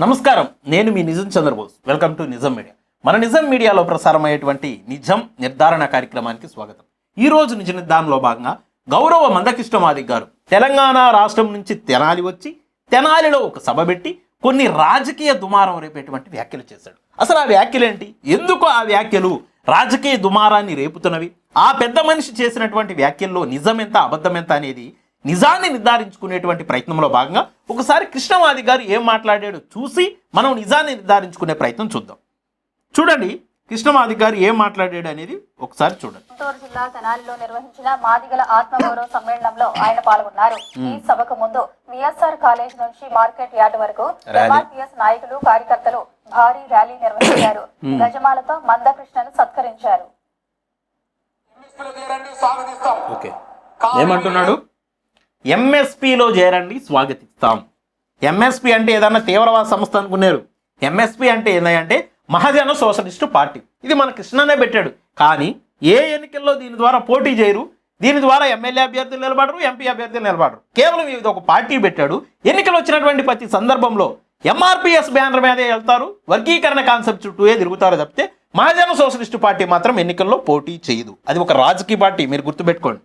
నమస్కారం. నేను మీ Nijam Chandrabose. Welcome to Nijam media మన నిజం మీడియాలో ప్రసారమయ్యేటువంటి నిజం నిర్ధారణ కార్యక్రమానికి స్వాగతం. ఈ రోజు నిజ నిర్ధారణలో భాగంగా గౌరవ మందకిష్టమాది మాదిక్ గారు తెలంగాణ రాష్ట్రం నుంచి తెనాలి వచ్చి తెనాలిలో ఒక సభ పెట్టి కొన్ని రాజకీయ దుమారం రేపేటువంటి వ్యాఖ్యలు చేశాడు. అసలు ఆ వ్యాఖ్యలు ఏంటి ఎందుకు ఆ వ్యాఖ్యలు రాజకీయ దుమారాన్ని రేపుతున్నవి? ఆ పెద్ద మనిషి చేసినటువంటి వ్యాఖ్యల్లో నిజం ఎంత అబద్ధం ఎంత అనేది నిజాన్ని నిర్ధారించుకునేటువంటి ప్రయత్నంలో భాగంగా ఒకసారి కృష్ణమాది గారు ఏం మాట్లాడాడో చూసి మనం నిజాన్ని నిర్ధారించుకునే ప్రయత్నం చూద్దాం. చూడండి కృష్ణమాది గారు ఏం మాట్లాడాడు అనేది ఒకసారి చూడండి. గుంటూరు జిల్లా తెనాలిలో నిర్వహించిన మాదిగల ఆత్మగౌరవ సమ్మేళనంలో ఆయన పాల్గొన్నారు. ఈ సభకు ముందు విఎస్ఆర్ కాలేజ్ నుంచి మార్కెట్ యార్డ్ వరకు. ఎంఆర్పీఎస్ నాయకులు కార్యకర్తలు భారీ ర్యాలీ నిర్వహించారు. గజమాలతో మందకృష్ణను సత్కరించారు. ఏమంటున్నాడు? ఎంఎస్పిలో చేరండి స్వాగతిస్తాం. ఎంఎస్పి అంటే ఏదన్నా తీవ్రవాద సంస్థ అనుకున్నారు. ఎంఎస్పి అంటే ఏంటంటే మహాజన సోషలిస్టు పార్టీ. ఇది మన కృష్ణనే పెట్టాడు. కానీ ఏ ఎన్నికల్లో దీని ద్వారా పోటీ చేయరు దీని ద్వారా ఎమ్మెల్యే అభ్యర్థులు నిలబడరు ఎంపీ అభ్యర్థులు నిలబడరు. కేవలం ఇది ఒక పార్టీ పెట్టాడు. ఎన్నికలు వచ్చినటువంటి ప్రతి సందర్భంలో ఎంఆర్పిఎస్ బ్యానర్ మీదే వెళ్తారు వర్గీకరణ కాన్సెప్ట్ చుట్టూయే తిరుగుతారు తప్పితే మహాజన సోషలిస్టు పార్టీ మాత్రం ఎన్నికల్లో పోటీ చేయదు. అది ఒక రాజకీయ పార్టీ మీరు గుర్తుపెట్టుకోండి.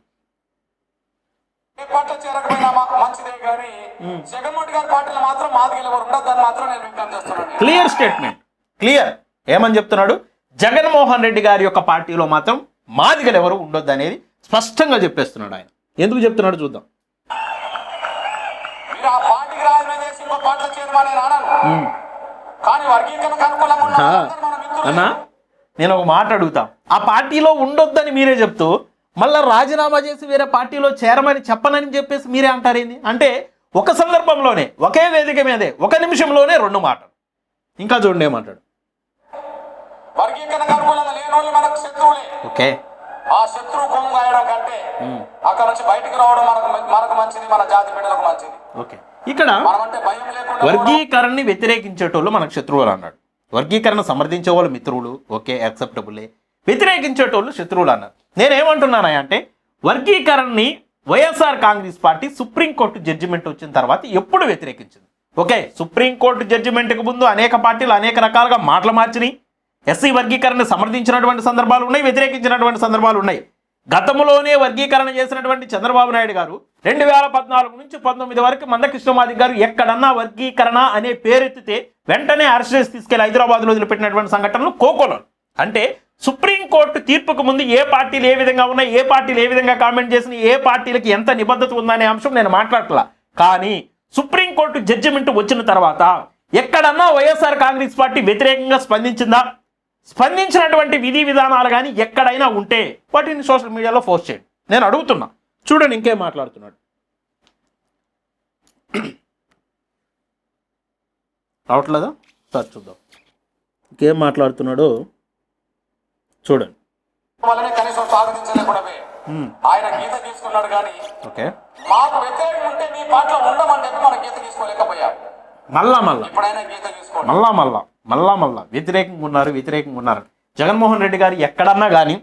చేరకపోయినా మంచిదే కానీ జగన్మోహన్ గారి పార్టీలో మాత్రం మాదిగలు మాత్రం నేను విజ్ఞప్తి చేస్తున్నాను. Clear statement. క్లియర్. ఏమని చెప్తున్నాడు? జగన్మోహన్ రెడ్డి గారి యొక్క పార్టీలో మాత్రం మాదిగలు ఎవరు ఉండొద్దు అనేది స్పష్టంగా చెప్పేస్తున్నాడు ఆయన. ఎందుకు చెప్తున్నాడు చూద్దాం. మీరు ఆ పార్టీకి రాజీనామా చేసి ఇంకో పార్టీలో చేరమని నేను అనను కానీ వర్గీకరణకు అనుకూలంగా ఉన్న ఆ, వాళ్ళందరూ మన మిత్రులు. అన్నా నేను ఒక మాట అడుగుతా. ఆ పార్టీలో ఉండొద్దని మీరే చెప్తూ మళ్ళా రాజీనామా చేసి వేరే పార్టీలో చేరమని చెప్పనని చెప్పేసి మీరే అంటారేంది అంటే ఒక సందర్భంలోనే ఒకే వేదిక మీదే ఒక నిమిషంలోనే రెండు మాటలు. ఇంకా చూడండి ఏమంటాడు. ఓకే. ఆ శత్రువు కొమ్ము గాయడం కంటే అక్కడ నుంచి బయటికి రావడం మనకు మనకు మంచిది మన జాతి బిడ్డలకు మంచిది. ఓకే. ఇక్కడ వర్గీకరణని వ్యతిరేకించేటోళ్ళు మనకు శత్రువులు అన్నాడు. వర్గీకరణ సమర్థించే వాళ్ళు మిత్రులు ఓకే యాక్సెప్టబులే వ్యతిరేకించేటోళ్ళు శత్రువులు అన్నారు నేనేమంటున్నానా అంటే వర్గీకరణని YSR Congress party Supreme Court judgement వచ్చిన తర్వాత ఎప్పుడు వ్యతిరేకించింది. ఓకే సుప్రీంకోర్టు జడ్జిమెంట్కి ముందు అనేక పార్టీలు అనేక రకాలుగా మాటలు మార్చినాయి. ఎస్సీ వర్గీకరణ సమర్థించినటువంటి సందర్భాలు ఉన్నాయి వ్యతిరేకించినటువంటి సందర్భాలు ఉన్నాయి. గతంలోనే వర్గీకరణ చేసినటువంటి చంద్రబాబు నాయుడు గారు రెండు వేల పద్నాలుగు నుంచి పంతొమ్మిది వరకు మందకృష్ణమాది గారు ఎక్కడన్నా వర్గీకరణ అనే పేరెత్తితే వెంటనే అరెస్ట్ చేసి తీసుకెళ్ళి హైదరాబాద్లో వదిలిపెట్టినటువంటి సంఘటనలు కోకోలో అంటే సుప్రీంకోర్టు తీర్పుకు ముందు ఏ పార్టీలు ఏ విధంగా ఉన్నాయి ఏ పార్టీలు ఏ విధంగా కామెంట్ చేసిన ఏ పార్టీలకి ఎంత నిబద్ధత ఉందనే అంశం నేను మాట్లాడట్లా. కానీ సుప్రీంకోర్టు జడ్జిమెంట్ వచ్చిన తర్వాత ఎక్కడన్నా వైఎస్ఆర్ కాంగ్రెస్ పార్టీ వ్యతిరేకంగా స్పందించిందా? స్పందించినటువంటి విధి విధానాలు కానీ ఎక్కడైనా ఉంటే వాటిని సోషల్ మీడియాలో పోస్ట్ చేయండి. నేను అడుగుతున్నా. చూడండి ఇంకేం మాట్లాడుతున్నాడు. రావట్లేదా? సార్ చూద్దాం. ఇంకేం మాట్లాడుతున్నాడో? చూడండి. వల్లనే కనీసం. ఆయన గీత తీసుకున్నాడు కానీ ఓకే. మాకు వ్యతిరేకం ఉంటే మీ పార్టీలో ఉండమని చెప్పి మనం గీత తీసుకోలేకపోయాం మళ్ళా మళ్ళా. ఇప్పుడైనా గీత తీసుకోండి మళ్ళా మళ్ళా. మళ్ళా మళ్ళా. వ్యతిరేకంగా ఉన్నారు వ్యతిరేకంగా ఉన్నారు. జగన్మోహన్ రెడ్డి గారు ఎక్కడన్నా కానీ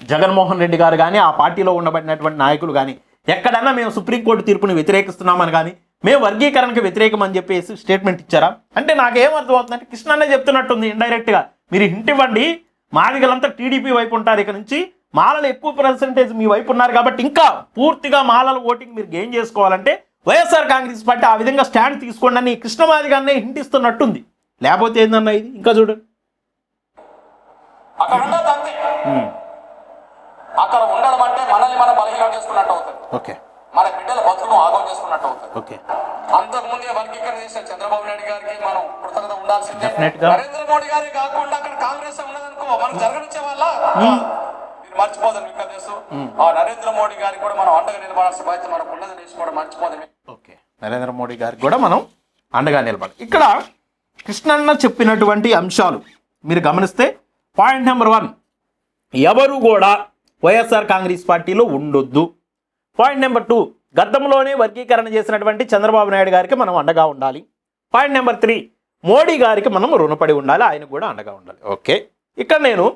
జగన్మోహన్ రెడ్డి గారు కానీ ఆ పార్టీలో ఉండబడినటువంటి నాయకులు కానీ ఎక్కడన్నా మేము సుప్రీంకోర్టు తీర్పుని వ్యతిరేకిస్తున్నామని కానీ మేము వర్గీకరణకు వ్యతిరేకం అని చెప్పేసి స్టేట్మెంట్ ఇచ్చారా? అంటే నాకేం అర్థమవుతుందంటే కృష్ణన్న చెప్తున్నట్టుంది ఇండైరెక్ట్గా మీరు హింట్ ఇవ్వండి. మాదిగలంతా టీడీపీ వైపు ఉంటారు ఇక నుంచి. మాలలు ఎక్కువ పర్సంటేజ్ మీ వైపు ఉన్నారు కాబట్టి ఇంకా పూర్తిగా మాలల ఓటింగ్ మీరు గెయిన్ చేసుకోవాలంటే వైఎస్ఆర్ కాంగ్రెస్ పార్టీ ఆ విధంగా స్టాండ్ తీసుకోండి అని కృష్ణమాది గారినే హింట్ ఇస్తున్నట్టుంది. లేకపోతే ఏందన్నా ఇది? ఇంకా చూడండి. అక్కడ ఉండడం అంటే మనల్ని మనం బలహీనం చేసుకున్నట్టు అవుతుంది. ఓకే. మన బిడ్డల బతుకును ఆగం చేసుకున్నట్టు అవుతుంది. అంతకు ముందే వర్గీకరణ చేసిన చంద్రబాబు నాయుడు గారికి మనం కృతజ్ఞత ఉండాల్సిందే. నరేంద్ర మోడీ గారికి కాకుండా అక్కడ కాంగ్రెస్ ఉన్నదనుకో మనకు జరగనిచ్చే వాళ్ళ మీరు మర్చిపోదని విజ్ఞప్తి చేస్తూ ఆ నరేంద్ర మోడీ గారికి కూడా మనం అండగా నిలబడాల్సిన బాధ్యత మనకు ఉన్నదని తీసుకోవడం మర్చిపోదని ఓకే. నరేంద్ర మోడీ గారికి కూడా మనం అండగా నిలబడాలి. ఇక్కడ కృష్ణన్న చెప్పినటువంటి అంశాలు మీరు గమనిస్తే పాయింట్ నెంబర్ వన్ ఎవరు కూడా వైఎస్ఆర్ కాంగ్రెస్ పార్టీలో ఉండొద్దు. పాయింట్ నెంబర్ టూ గతంలోనే వర్గీకరణ చేసినటువంటి చంద్రబాబు నాయుడు గారికి మనం అండగా ఉండాలి. పాయింట్ నెంబర్ త్రీ మోడీ గారికి మనం రుణపడి ఉండాలి. ఆయనకు కూడా అండగా ఉండాలి. ఓకే ఇక్కడ నేను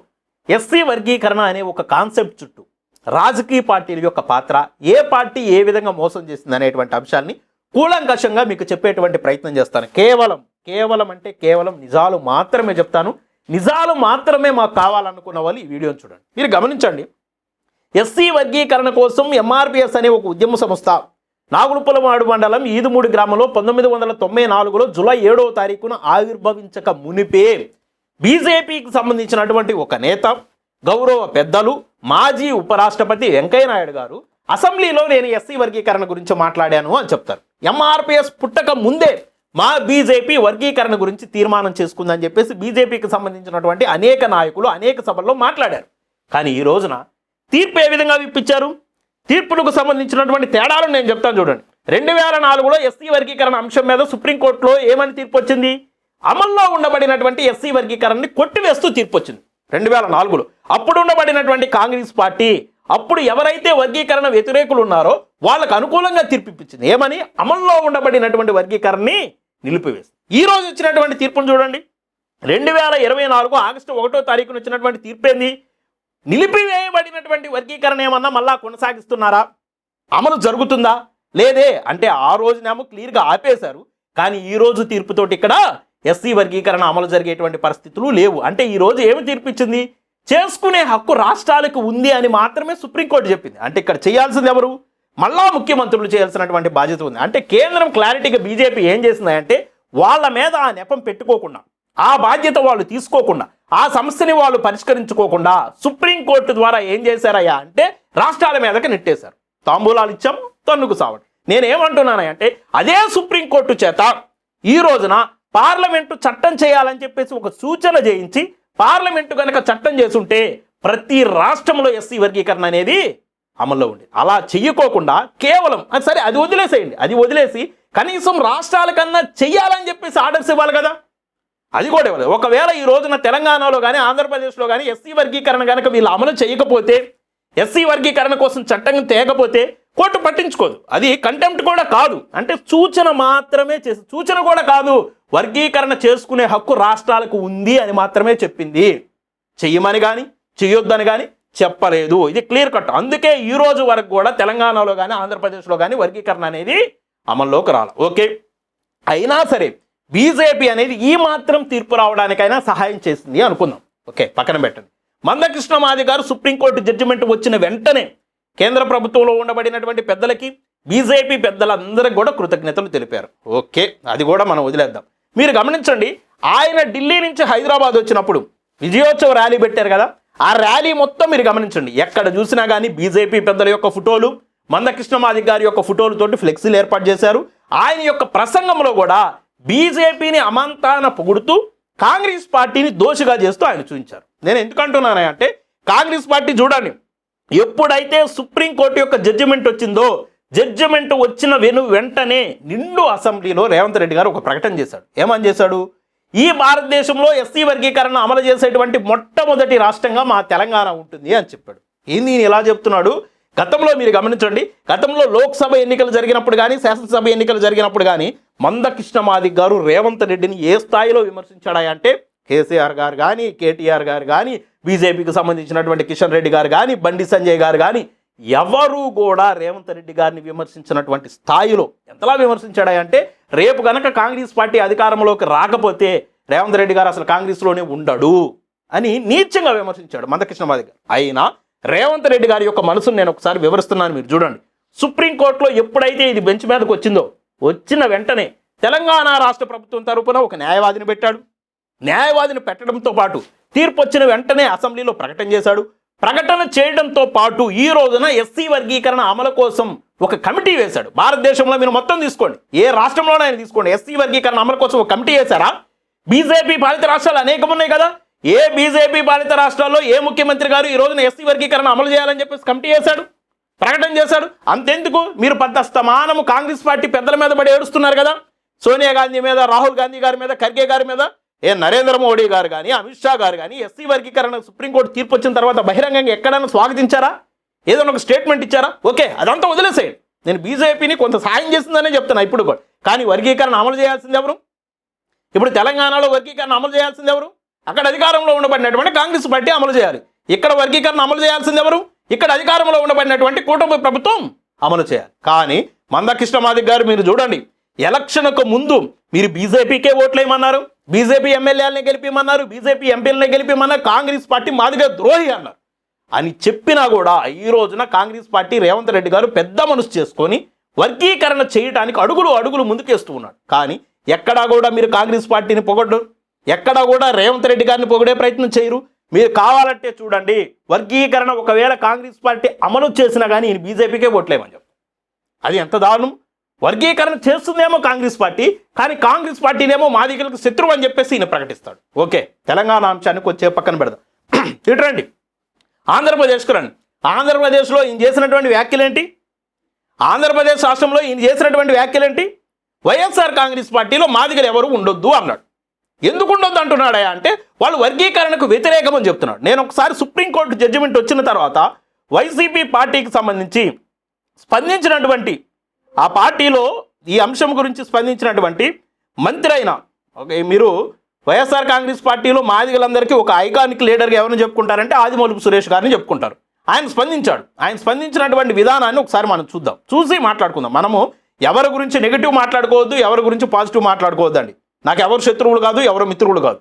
ఎస్సీ వర్గీకరణ అనే ఒక కాన్సెప్ట్ చుట్టూ రాజకీయ పార్టీల యొక్క పాత్ర ఏ పార్టీ ఏ విధంగా మోసం చేసింది అనేటువంటి అంశాన్ని కూలంకషంగా మీకు చెప్పేటువంటి ప్రయత్నం చేస్తాను. కేవలం కేవలం అంటే కేవలం నిజాలు మాత్రమే చెప్తాను. నిజాలు మాత్రమే మాకు కావాలనుకున్న వాళ్ళు ఈ వీడియోని చూడండి. మీరు గమనించండి. ఎస్సీ వర్గీకరణ కోసం ఎంఆర్పిఎస్ అనే ఒక ఉద్యమ సంస్థ. నాగులుపులమాడు మండలం ఈదుమూడి గ్రామంలో పంతొమ్మిది వందల తొంభై నాలుగులో జూలై ఏడవ తారీఖున ఆవిర్భవించక మునిపే బీజేపీకి సంబంధించినటువంటి ఒక నేత గౌరవ పెద్దలు మాజీ ఉపరాష్ట్రపతి వెంకయ్య నాయుడు గారు అసెంబ్లీలో నేను ఎస్సీ వర్గీకరణ గురించి మాట్లాడాను అని చెప్తారు. ఎంఆర్పిఎస్ పుట్టక ముందే మా బీజేపీ వర్గీకరణ గురించి తీర్మానం చేసుకుందని చెప్పేసి బీజేపీకి సంబంధించినటువంటి అనేక నాయకులు అనేక సభల్లో మాట్లాడారు. కానీ ఈ రోజున తీర్పు ఏ విధంగా ఇప్పించారు? తీర్పులకు సంబంధించినటువంటి తేడాలను నేను చెప్తాను చూడండి. రెండు వేల నాలుగులో ఎస్సీ వర్గీకరణ అంశం మీద సుప్రీంకోర్టులో ఏమని తీర్పు వచ్చింది అమల్లో ఉండబడినటువంటి ఎస్సీ వర్గీకరణని కొట్టివేస్తూ తీర్పు వచ్చింది రెండు వేల నాలుగులో. అప్పుడు ఉండబడినటువంటి కాంగ్రెస్ పార్టీ అప్పుడు ఎవరైతే వర్గీకరణ వ్యతిరేకులు ఉన్నారో వాళ్ళకు అనుకూలంగా తీర్పిప్పించింది. ఏమని? అమల్లో ఉండబడినటువంటి వర్గీకరణని నిలిపివేసింది. ఈ రోజు వచ్చినటువంటి తీర్పును చూడండి. రెండు వేల ఇరవై నాలుగు ఆగస్టు ఒకటో తారీఖున వచ్చినటువంటి తీర్పు ఏంది నిలిపివేయబడినటువంటి వర్గీకరణ ఏమన్నా మళ్ళా కొనసాగిస్తున్నారా? అమలు జరుగుతుందా? లేదే. అంటే ఆ రోజునేమో క్లియర్గా ఆపేశారు. కానీ ఈ రోజు తీర్పుతోటి ఇక్కడ ఎస్సీ వర్గీకరణ అమలు జరిగేటువంటి పరిస్థితులు లేవు. అంటే ఈ రోజు ఏమి తీర్పిచ్చింది? చేసుకునే హక్కు రాష్ట్రాలకు ఉంది అని మాత్రమే సుప్రీంకోర్టు చెప్పింది. అంటే ఇక్కడ చేయాల్సింది ఎవరు? మళ్ళా ముఖ్యమంత్రులు చేయాల్సినటువంటి బాధ్యత ఉంది. అంటే కేంద్రం క్లారిటీగా బీజేపీ ఏం చేసిందంటే వాళ్ళ మీద ఆ నెపం పెట్టుకోకుండా ఆ బాధ్యత వాళ్ళు తీసుకోకుండా ఆ సమస్యని వాళ్ళు పరిష్కరించుకోకుండా సుప్రీంకోర్టు ద్వారా ఏం చేశారయ్యా అంటే రాష్ట్రాల మీదకి నెట్టేశారు. తాంబూలాలు ఇచ్చాం తన్నుకు సావండి. నేనేమంటున్నానంటే అదే సుప్రీంకోర్టు చేత ఈ రోజున పార్లమెంటు చట్టం చేయాలని చెప్పేసి ఒక సూచన చేయించి పార్లమెంటు కనుక చట్టం చేసుంటే ప్రతి రాష్ట్రంలో ఎస్సీ వర్గీకరణ అనేది అమల్లో ఉండేది. అలా చెయ్యకోకుండా కేవలం అది సరే అది వదిలేసేయండి అది వదిలేసి కనీసం రాష్ట్రాల కన్నా చెయ్యాలని చెప్పేసి ఆర్డర్స్ ఇవ్వాలి కదా. అది కూడా ఇవ్వలేదు. ఒకవేళ ఈ రోజున తెలంగాణలో కానీ ఆంధ్రప్రదేశ్లో కానీ ఎస్సీ వర్గీకరణ కనుక వీళ్ళు అమలు చేయకపోతే ఎస్సీ వర్గీకరణ కోసం చట్టం తేకపోతే కోర్టు పట్టించుకోదు. అది కంటెంప్ట్ కూడా కాదు. అంటే సూచన మాత్రమే చేసి సూచన కూడా కాదు. వర్గీకరణ చేసుకునే హక్కు రాష్ట్రాలకు ఉంది అని మాత్రమే చెప్పింది. చెయ్యమని కానీ చెయ్యొద్దని కానీ చెప్పలేదు. ఇది క్లియర్ కట్ అందుకే ఈ రోజు వరకు కూడా తెలంగాణలో కానీ ఆంధ్రప్రదేశ్లో కానీ వర్గీకరణ అనేది అమల్లోకి రాలి. ఓకే? అయినా సరే బీజేపీ అనేది ఈ మాత్రం తీర్పు రావడానికైనా సహాయం చేసింది అనుకుందాం. ఓకే పక్కన పెట్టండి. మందకృష్ణ మాది గారు సుప్రీంకోర్టు జడ్జిమెంట్ వచ్చిన వెంటనే కేంద్ర ప్రభుత్వంలో ఉండబడినటువంటి పెద్దలకి బీజేపీ పెద్దలందరికీ కూడా కృతజ్ఞతలు తెలిపారు. ఓకే అది కూడా మనం వదిలేద్దాం. మీరు గమనించండి ఆయన ఢిల్లీ నుంచి హైదరాబాద్ వచ్చినప్పుడు విజయోత్సవ ర్యాలీ పెట్టారు కదా ఆ ర్యాలీ మొత్తం మీరు గమనించండి. ఎక్కడ చూసినా కానీ బీజేపీ పెద్దల యొక్క ఫోటోలు మందకృష్ణ మాది గారి యొక్క ఫోటోలతోటి ఫ్లెక్సీలు ఏర్పాటు చేశారు. ఆయన యొక్క ప్రసంగంలో కూడా బీజేపీని అమంతాన పొగుడుతూ కాంగ్రెస్ పార్టీని దోషిగా చేస్తూ ఆయన చూపించారు. నేను ఎందుకంటున్నాను అంటే కాంగ్రెస్ పార్టీ చూడండి ఎప్పుడైతే సుప్రీంకోర్టు యొక్క జడ్జిమెంట్ వచ్చిందో జడ్జిమెంట్ వచ్చిన వెను వెంటనే నిండు అసెంబ్లీలో రేవంత్ రెడ్డి గారు ఒక ప్రకటన చేశాడు. ఏమని చేశాడు? ఈ భారతదేశంలో ఎస్సీ వర్గీకరణ అమలు చేసేటువంటి మొట్టమొదటి రాష్ట్రంగా మా తెలంగాణ ఉంటుంది అని చెప్పాడు. ఏంది ఈయన ఇలా చెప్తున్నాడు? గతంలో మీరు గమనించండి గతంలో లోక్సభ ఎన్నికలు జరిగినప్పుడు కానీ శాసనసభ ఎన్నికలు జరిగినప్పుడు కానీ మందకృష్ణ మాదిక్ గారు రేవంత్ రెడ్డిని ఏ స్థాయిలో విమర్శించాడా అంటే కేసీఆర్ గారు కానీ కేటీఆర్ గారు కానీ బీజేపీకి సంబంధించినటువంటి కిషన్ రెడ్డి గారు కానీ బండి సంజయ్ గారు కానీ ఎవరు కూడా రేవంత్ రెడ్డి గారిని విమర్శించినటువంటి స్థాయిలో ఎంతలా విమర్శించాడా అంటే రేపు గనక కాంగ్రెస్ పార్టీ అధికారంలోకి రాకపోతే రేవంత్ రెడ్డి గారు అసలు కాంగ్రెస్లోనే ఉండడు అని నీచంగా విమర్శించాడు మందకృష్ణ మాదిక్ గారు అయినా రేవంత్ రెడ్డి గారి యొక్క మనసును నేను ఒకసారి వివరిస్తున్నాను మీరు చూడండి. సుప్రీంకోర్టులో ఎప్పుడైతే ఇది బెంచ్ మీదకి వచ్చిందో వచ్చిన వెంటనే తెలంగాణ రాష్ట్ర ప్రభుత్వం తరపున ఒక న్యాయవాదిని పెట్టాడు. న్యాయవాదిని పెట్టడంతో పాటు తీర్పు వచ్చిన వెంటనే అసెంబ్లీలో ప్రకటన చేశాడు. ప్రకటన చేయడంతో పాటు ఈ రోజున ఎస్సీ వర్గీకరణ అమలు కోసం ఒక కమిటీ వేశాడు. భారతదేశంలో మీరు మొత్తం తీసుకోండి. ఏ రాష్ట్రంలోనైనా తీసుకోండి. ఎస్సీ వర్గీకరణ అమలు కోసం ఒక కమిటీ వేశారా? బీజేపీ పాలిత రాష్ట్రాలు అనేకం ఉన్నాయి కదా. ఏ బీజేపీ పాలిత రాష్ట్రాల్లో ఏ ముఖ్యమంత్రి గారు ఈ రోజున ఎస్సీ వర్గీకరణ అమలు చేయాలని చెప్పేసి కమిటీ వేశాడు? ప్రకటన చేశాడు. అంతెందుకు? మీరు పెద్దస్తమానము కాంగ్రెస్ పార్టీ పెద్దల మీద పడి ఏడుస్తున్నారు కదా? సోనియా గాంధీ మీద రాహుల్ గాంధీ గారి మీద ఖర్గే గారి మీద ఏ నరేంద్ర మోడీ గారు కానీ అమిత్ షా గారు కానీ ఎస్సీ వర్గీకరణ సుప్రీంకోర్టు తీర్పు వచ్చిన తర్వాత బహిరంగంగా ఎక్కడైనా స్వాగతించారా? ఏదైనా ఒక స్టేట్మెంట్ ఇచ్చారా? ఓకే అదంతా వదిలేసేయండి. నేను బీజేపీని కొంత సాయం చేసిందనే చెప్తున్నా ఇప్పుడు కూడా. కానీ వర్గీకరణ అమలు చేయాల్సింది ఎవరు? ఇప్పుడు తెలంగాణలో వర్గీకరణ అమలు చేయాల్సింది ఎవరు? అక్కడ అధికారంలో ఉండబడినటువంటి కాంగ్రెస్ పార్టీ అమలు చేయాలి. ఇక్కడ వర్గీకరణ అమలు చేయాల్సింది ఎవరు? ఇక్కడ అధికారంలో ఉండబడినటువంటి కూటమి ప్రభుత్వం అమలు చేయాలి. కానీ మందకృష్ణ మాదిక్ గారు మీరు చూడండి ఎలక్షన్కు ముందు మీరు బీజేపీకే ఓట్లేయమన్నారు బీజేపీ ఎమ్మెల్యేలని గెలిపిమన్నారు బీజేపీ ఎంపీలని గెలిపిమన్నారు కాంగ్రెస్ పార్టీ మాదిగా ద్రోహి అన్నారు. అని చెప్పినా కూడా ఈ రోజున కాంగ్రెస్ పార్టీ రేవంత్ రెడ్డి గారు పెద్ద మనసు చేసుకొని వర్గీకరణ చేయడానికి అడుగులు అడుగులు ముందుకేస్తూ ఉన్నాడు. కానీ ఎక్కడా కూడా మీరు కాంగ్రెస్ పార్టీని పొగడ్డు ఎక్కడా కూడా రేవంత్ రెడ్డి గారిని పొగిడే ప్రయత్నం చేయరు మీరు కావాలంటే చూడండి వర్గీకరణ ఒకవేళ కాంగ్రెస్ పార్టీ అమలు చేసినా కానీ ఈయన బీజేపీకే ఓట్లేమని చెప్తారు అది ఎంత దారుణం? వర్గీకరణ చేస్తుందేమో కాంగ్రెస్ పార్టీ కానీ కాంగ్రెస్ పార్టీనేమో మాదిగలకు శత్రువు అని చెప్పేసి ఈయన ప్రకటిస్తాడు. ఓకే తెలంగాణ అంశానికి వచ్చే పక్కన పెడదాం. ఇటు రండి. ఆంధ్రప్రదేశ్కు రండి. ఆంధ్రప్రదేశ్లో ఈయన చేసినటువంటి వ్యాఖ్యలు ఏంటి? ఆంధ్రప్రదేశ్ రాష్ట్రంలో ఈయన చేసినటువంటి వ్యాఖ్యలు ఏంటి? వైఎస్ఆర్ కాంగ్రెస్ పార్టీలో మాదిగలు ఎవరు ఉండొద్దు అన్నాడు. ఎందుకు ఉండొద్దు అంటున్నాడా అంటే వాళ్ళు వర్గీకరణకు వ్యతిరేకం అని చెప్తున్నాడు. నేను ఒకసారి సుప్రీంకోర్టు జడ్జిమెంట్ వచ్చిన తర్వాత వైసీపీ పార్టీకి సంబంధించి స్పందించినటువంటి ఆ పార్టీలో ఈ అంశం గురించి స్పందించినటువంటి మంత్రి అయిన ఓకే మీరు వైఎస్ఆర్ కాంగ్రెస్ పార్టీలో మాదిగలందరికీ ఒక ఐకానిక్ లీడర్గా ఎవరిని చెప్పుకుంటారంటే ఆదిమూలపు సురేష్ గారిని చెప్పుకుంటారు. ఆయన స్పందించాడు. ఆయన స్పందించినటువంటి విధానాన్ని ఒకసారి మనం చూద్దాం. చూసి మాట్లాడుకుందాం. మనము ఎవరి గురించి నెగిటివ్ మాట్లాడుకోవద్దు ఎవరి గురించి పాజిటివ్ మాట్లాడుకోవద్దండి. నాకు ఎవరు శత్రువులు కాదు ఎవరు మిత్రులు కాదు.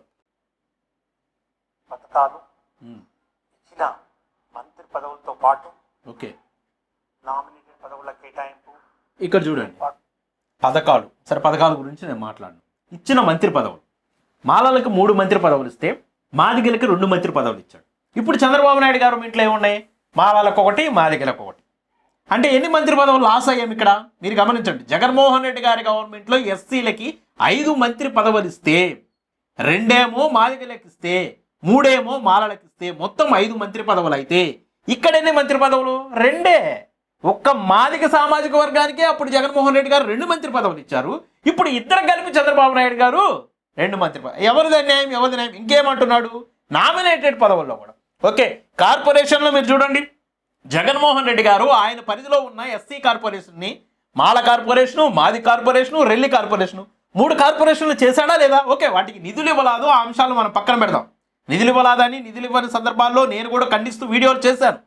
పథకాలు ఇచ్చిన మంత్రి పదవులతో పాటు ఓకే. నామినేటెడ్ పదవుల కేటాయింపు ఇక్కడ చూడండి. పథకాలు. సరే పథకాల గురించి నేను మాట్లాడను. ఇచ్చిన మంత్రి పదవులు. మాలలకు మూడు మంత్రి పదవులు ఇస్తే మాదిగలకి రెండు మంత్రి పదవులు ఇచ్చాడు. ఇప్పుడు చంద్రబాబు నాయుడు గారు ఇంట్లో ఏమున్నాయి? మాలలకు ఒకటి మాదిగలకు ఒకటి. అంటే ఎన్ని మంత్రి పదవులు లాస్ అయ్యాం ఇక్కడ? మీరు గమనించండి. జగన్మోహన్ రెడ్డి గారి గవర్నమెంట్లో ఎస్సీలకి ఐదు మంత్రి పదవులిస్తే రెండేమో మాదిగలకు ఇస్తే మూడేమో మాలలకు ఇస్తే మొత్తం ఐదు మంత్రి పదవులు అయితే ఇక్కడ ఎన్ని మంత్రి పదవులు? రెండే. ఒక్క మాదిక సామాజిక వర్గానికే అప్పుడు జగన్మోహన్ రెడ్డి గారు రెండు మంత్రి పదవులు ఇచ్చారు ఇప్పుడు ఇద్దరు కలిపి చంద్రబాబు నాయుడు గారు రెండు మంత్రి పదవులు. ఎవరిది అన్యాయం? ఎవరిది న్యాయం? ఇంకేమంటున్నాడు? నామినేటెడ్ పదవుల్లో కూడా. ఓకే కార్పొరేషన్లో మీరు చూడండి. జగన్మోహన్ రెడ్డి గారు ఆయన పరిధిలో ఉన్న ఎస్సీ కార్పొరేషన్ని మాల కార్పొరేషను మాది కార్పొరేషను రెల్లి కార్పొరేషను మూడు కార్పొరేషన్లు చేశాడా లేదా? ఓకే వాటికి నిధులు ఇవ్వలాదు ఆ అంశాలు మనం పక్కన పెడదాం. నిధులు ఇవ్వలాదని నిధులు ఇవ్వని సందర్భాల్లో నేను కూడా ఖండిస్తూ వీడియోలు చేశాను.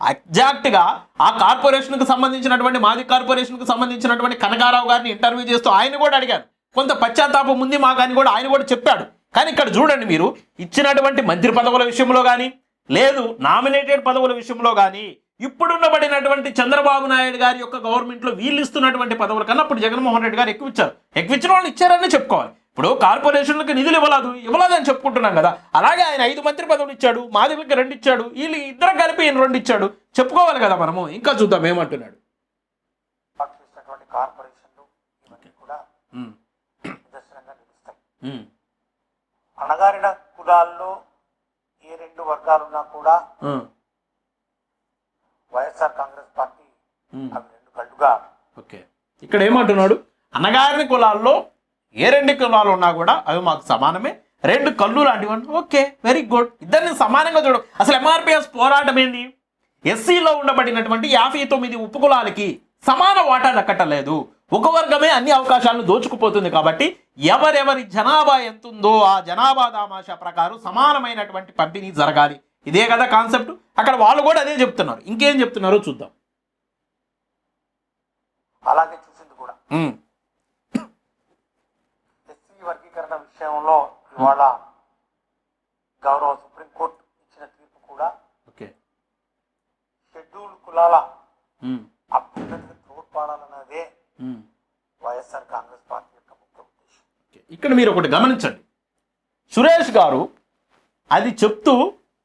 ఎగ్జాక్ట్గా ఆ కార్పొరేషన్కు సంబంధించినటువంటి మాది కార్పొరేషన్కు సంబంధించినటువంటి కనకారావు గారిని ఇంటర్వ్యూ చేస్తూ ఆయన కూడా అడిగాను కొంత పశ్చాత్తాపం ఉంది మాకు అని కూడా ఆయన కూడా చెప్పాడు. కానీ ఇక్కడ చూడండి మీరు ఇచ్చినటువంటి మంత్రి పదవుల విషయంలో కానీ లేదు నామినేటెడ్ పదవుల విషయంలో కానీ ఇప్పుడున్నబడినటువంటి చంద్రబాబు నాయుడు గారి యొక్క గవర్నమెంట్లో వీళ్ళు ఇస్తున్నటువంటి పదవుల కన్నా అప్పుడు జగన్మోహన్ రెడ్డి గారు ఎక్కువ ఇచ్చారు. ఎక్కువ ఇచ్చిన వాళ్ళు ఇచ్చారని చెప్పుకోవాలి. ఇప్పుడు కార్పొరేషన్లకు నిధులు ఇవ్వలేదు ఇవ్వలేదని చెప్పుకుంటున్నాం కదా. అలాగే ఆయన ఐదు మంత్రి పదవులు ఇచ్చాడు మాదిగలకి రెండు ఇచ్చాడు వీళ్ళు ఇద్దరు కలిపి ఈయన రెండు ఇచ్చాడు. చెప్పుకోవాలి కదా మనము. ఇంకా చూద్దాం ఏమంటున్నాడు. అణగారిన కులాల్లో ఏ రెండు వర్గాలున్నా కూడా వైఎస్ఆర్ కాంగ్రెస్ పార్టీ. అవి రెండు కళ్ళుగా. ఓకే. ఇక్కడ ఏమంటున్నాడు? అన్నగారిని కులాల్లో ఏ రెండు కులాలు ఉన్నా కూడా అవి మాకు సమానమే. రెండు కళ్ళు లాంటివి ఓకే వెరీ గుడ్ ఇద్దరిని సమానంగా చూడ. అసలు ఎంఆర్పిఎస్ పోరాటం ఏంది? ఎస్సీలో ఉండబడినటువంటి యాభై తొమ్మిది ఉపకులాలకి సమాన వాటా దక్కటలేదు. ఒక వర్గమే అన్ని అవకాశాలను దోచుకుపోతుంది కాబట్టి ఎవరెవరి జనాభా ఎంతుందో ఆ జనాభా దామాషా ప్రకారం సమానమైనటువంటి పంపిణీ జరగాలి. ఇదే కదా కాన్సెప్ట్. అక్కడ వాళ్ళు కూడా అదే చెప్తున్నారు. ఇంకేం చెప్తున్నారో చూద్దాం. అలాగే చూసింది కూడా. ఎస్సీ వర్గీకరణ విషయంలో ఇవాళ గౌరవ సుప్రీంకోర్టు ఇచ్చిన తీర్పు కూడా ఓకే. షెడ్యూల్ కులాల అభ్యున్నతికి తోడ్పడాలన్నదే. వైఎస్ఆర్ కాంగ్రెస్ పార్టీ యొక్క ముఖ్య ఉద్దేశం. ఓకే. ఇక్కడ మీరు ఒకటి గమనించండి. సురేష్ గారు అది చెప్తూ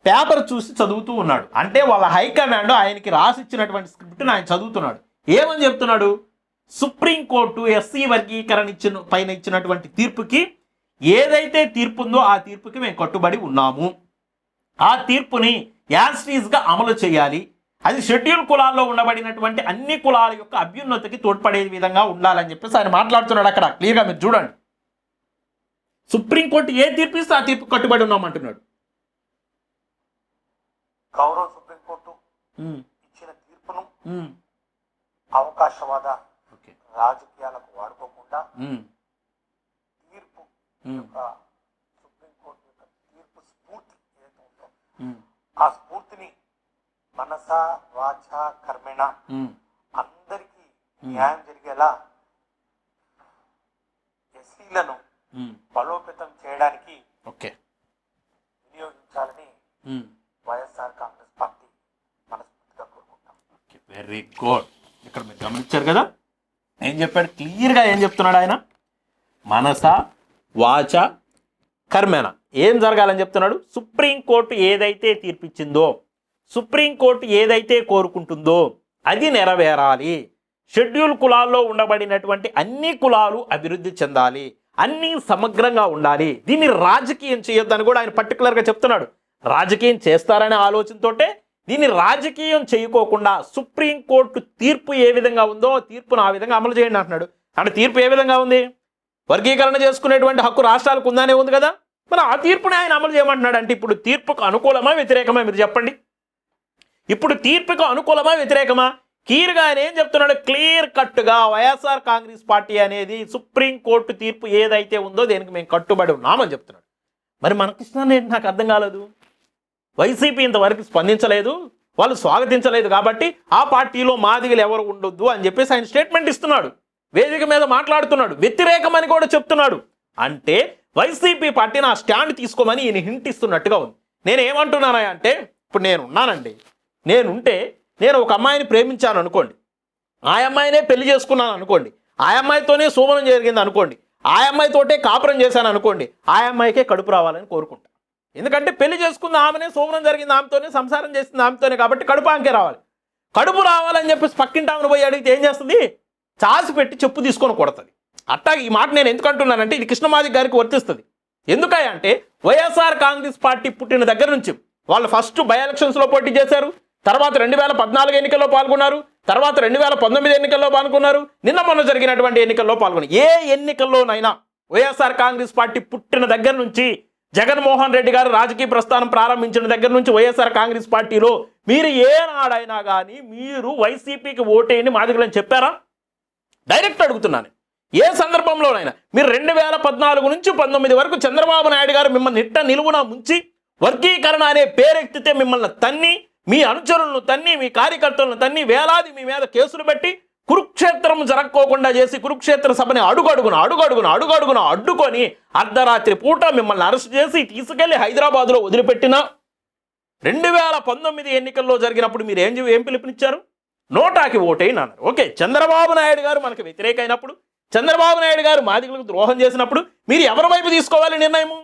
పేపర్ చూసి చదువుతూ ఉన్నాడు. అంటే వాళ్ళ హైకమాండ్ ఆయనకి రాసిచ్చినటువంటి స్క్రిప్ట్ని ఆయన చదువుతున్నాడు. ఏమని చెప్తున్నాడు? సుప్రీంకోర్టు ఎస్సీ వర్గీకరణ ఇచ్చిన పైన ఇచ్చినటువంటి తీర్పుకి ఏదైతే తీర్పు ఉందో ఆ తీర్పుకి మేము కట్టుబడి ఉన్నాము. ఆ తీర్పుని యాస్టీస్గా అమలు చేయాలి. అది షెడ్యూల్ కులాల్లో ఉండబడినటువంటి అన్ని కులాల యొక్క అభ్యున్నతికి తోడ్పడే విధంగా ఉండాలని చెప్పేసి ఆయన మాట్లాడుతున్నాడు అక్కడ. క్లియర్గా మీరు చూడండి. సుప్రీంకోర్టు ఏ తీర్పు ఇస్తే ఆ తీర్పు కట్టుబడి ఉన్నామంటున్నాడు. గౌరవ సుప్రీంకోర్టు ఇచ్చిన తీర్పును అవకాశవాద రాజకీయాలకు వాడుకోకుండా తీర్పు యొక్క సుప్రీంకోర్టు యొక్క తీర్పు స్ఫూర్తి ఏదైతే ఉందో ఆ స్ఫూర్తిని మనస వాచ కర్మేణ అందరికీ న్యాయం జరిగేలా ఎస్సీలను బలోపేతం చేయడానికి వినియోగించాలని వైఎస్ఆర్ కాంగ్రెస్ పార్టీ మనస్ఫూర్తిగా కోరుకుంటాం వెరీ గుడ్. ఇక్కడ మీరు గమనించారు కదా? ఏం చెప్పాడు? క్లియర్గా ఏం చెప్తున్నాడు ఆయన? మనస వాచ కర్మేన ఏం జరగాలని చెప్తున్నాడు? సుప్రీంకోర్టు ఏదైతే తీర్పిచ్చిందో సుప్రీంకోర్టు ఏదైతే కోరుకుంటుందో అది నెరవేరాలి. షెడ్యూల్ కులాల్లో ఉండబడినటువంటి అన్ని కులాలు అభివృద్ధి చెందాలి. అన్నీ సమగ్రంగా ఉండాలి. దీన్ని రాజకీయం చేయొద్దని కూడా ఆయన పర్టికులర్గా చెప్తున్నాడు. రాజకీయం చేస్తారనే ఆలోచనతోటే దీన్ని రాజకీయం చేయకోకుండా సుప్రీంకోర్టు తీర్పు ఏ విధంగా ఉందో తీర్పును ఆ విధంగా అమలు చేయండి అంటున్నాడు. అంటే తీర్పు ఏ విధంగా ఉంది? వర్గీకరణ చేసుకునేటువంటి హక్కు రాష్ట్రాలకు ఉందనే ఉంది కదా? మరి ఆ తీర్పుని ఆయన అమలు చేయమంటున్నాడు అంటే ఇప్పుడు తీర్పుకు అనుకూలమా వ్యతిరేకమా? మీరు చెప్పండి. ఇప్పుడు తీర్పుకు అనుకూలమా వ్యతిరేకమా? క్లియర్గా ఆయన ఏం చెప్తున్నాడు? క్లియర్ కట్టుగా వైఎస్ఆర్ కాంగ్రెస్ పార్టీ అనేది సుప్రీంకోర్టు తీర్పు ఏదైతే ఉందో దేనికి మేము కట్టుబడి ఉన్నామని చెప్తున్నాడు. మరి మనకృష్ణ ఏంటి? నాకు అర్థం కాలేదు. వైసీపీ ఇంతవరకు స్పందించలేదు వాళ్ళు స్వాగతించలేదు కాబట్టి ఆ పార్టీలో మాదిగలు ఎవరు ఉండొద్దు అని చెప్పేసి ఆయన స్టేట్మెంట్ ఇస్తున్నాడు. వేదిక మీద మాట్లాడుతున్నాడు. వ్యతిరేకమని కూడా చెప్తున్నాడు. అంటే వైసీపీ పార్టీని ఆ స్టాండ్ తీసుకోమని ఈయన హింట్ ఇస్తున్నట్టుగా ఉంది. నేను ఏమంటున్నానా అంటే ఇప్పుడు నేను ఉన్నానండి. నేనుంటే నేను ఒక అమ్మాయిని ప్రేమించాను అనుకోండి. ఆ అమ్మాయినే పెళ్ళి చేసుకున్నాను అనుకోండి. ఆ అమ్మాయితోనే శోభనం జరిగింది అనుకోండి. ఆ అమ్మాయితోటే కాపురం చేశాను అనుకోండి. ఆ అమ్మాయికే కడుపు రావాలని కోరుకుంటా. ఎందుకంటే పెళ్ళి చేసుకున్న ఆమెనే సోమనం జరిగింది ఆమెతోనే సంసారం చేసింది ఆమెతోనే కాబట్టి కడుపు ఆమెకే రావాలి. కడుపు రావాలని చెప్పేసి పక్కింటి ఆమెను పోయి అడిగితే ఏం చేస్తుంది? చాసి పెట్టి చెప్పు తీసుకొని కొడుతుంది. అట్టా ఈ మాట నేను ఎందుకు అంటున్నానంటే ఇది కృష్ణమాది గారికి వర్తిస్తుంది. ఎందుకంటే వైఎస్ఆర్ కాంగ్రెస్ పార్టీ పుట్టిన దగ్గర నుంచి వాళ్ళు ఫస్ట్ బై ఎలక్షన్స్లో పోటీ చేశారు తర్వాత రెండు వేల పద్నాలుగు ఎన్నికల్లో పాల్గొన్నారు తర్వాత రెండు వేల పంతొమ్మిది ఎన్నికల్లో పాల్గొన్నారు నిన్న మొన్న జరిగినటువంటి ఎన్నికల్లో పాల్గొన్నారు. ఏ ఎన్నికల్లోనైనా వైఎస్ఆర్ కాంగ్రెస్ పార్టీ పుట్టిన దగ్గర నుంచి జగన్మోహన్ రెడ్డి గారు రాజకీయ ప్రస్థానం ప్రారంభించిన దగ్గర నుంచి వైఎస్ఆర్ కాంగ్రెస్ పార్టీలో మీరు ఏనాడైనా కానీ మీరు వైసీపీకి ఓటేయండి మాదిగలని చెప్పారా? డైరెక్ట్ అడుగుతున్నాను. ఏ సందర్భంలోనైనా మీరు రెండు వేల పద్నాలుగు నుంచి పంతొమ్మిది వరకు చంద్రబాబు నాయుడు గారు మిమ్మల్ని నిట్ట నిలువున ముంచి వర్గీకరణ అనే పేరెత్తితే మిమ్మల్ని తన్ని మీ అనుచరులను తన్ని మీ కార్యకర్తలను తన్ని వేలాది మీ మీద కేసులు పెట్టి కురుక్షేత్రం జరక్కోకుండా చేసి కురుక్షేత్ర సభని అడుగడుగున అడుగడుగున అడుగడుగున అడ్డుకొని అర్ధరాత్రి పూట మిమ్మల్ని అరెస్ట్ చేసి తీసుకెళ్ళి హైదరాబాద్లో వదిలిపెట్టిన? రెండు వేల పంతొమ్మిది ఎన్నికల్లో జరిగినప్పుడు మీరు ఏం ఏం పిలుపునిచ్చారు? నోటాకి ఓటేనన్నారు అన్నారు ఓకే చంద్రబాబు నాయుడు గారు మనకు వ్యతిరేక అయినప్పుడు చంద్రబాబు నాయుడు గారు మాదిగులకు ద్రోహం చేసినప్పుడు మీరు ఎవరి వైపు తీసుకోవాలి నిర్ణయము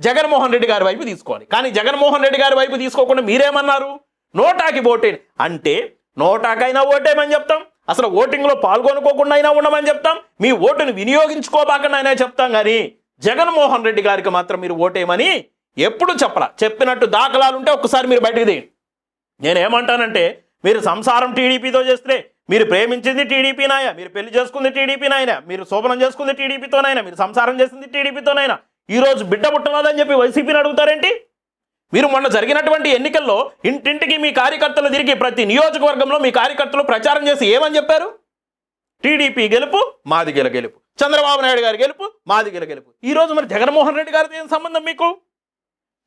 జగన్మోహన్ రెడ్డి గారి వైపు తీసుకోవాలి. కానీ జగన్మోహన్ రెడ్డి గారి వైపు తీసుకోకుండా మీరేమన్నారు? నోటాకి ఓటేని అంటే నోటాకైనా ఓటేమని చెప్తాం. అసలు ఓటింగ్లో పాల్గొనుకోకుండా అయినా ఉండమని చెప్తాం. మీ ఓటును వినియోగించుకోబాకుండా అయినా చెప్తాం కానీ జగన్మోహన్ రెడ్డి గారికి మాత్రం మీరు ఓటేయమని ఎప్పుడు చెప్పలా. చెప్పినట్టు దాఖలాలు ఉంటే ఒక్కసారి మీరు బయటకు తీయండి నేనేమంటానంటే మీరు సంసారం టీడీపీతో చేస్తే మీరు ప్రేమించింది టీడీపీ నాయ మీరు పెళ్ళి చేసుకుంది టీడీపీ నాయన మీరు శోభనం చేసుకుంది టీడీపీతోనైనా మీరు సంసారం చేసింది టీడీపీతోనైనా ఈరోజు బిడ్డ పుట్టలేదని చెప్పి వైసీపీని అడుగుతారేంటి? మీరు మొన్న జరిగినటువంటి ఎన్నికల్లో ఇంటింటికి మీ కార్యకర్తలు తిరిగి ప్రతి నియోజకవర్గంలో మీ కార్యకర్తలు ప్రచారం చేసి ఏమని చెప్పారు? టీడీపీ గెలుపు మాది గెల గెలుపు. చంద్రబాబు నాయుడు గారి గెలుపు మాది గెల గెలుపు. ఈరోజు మరి జగన్మోహన్ రెడ్డి గారితో ఏం సంబంధం మీకు?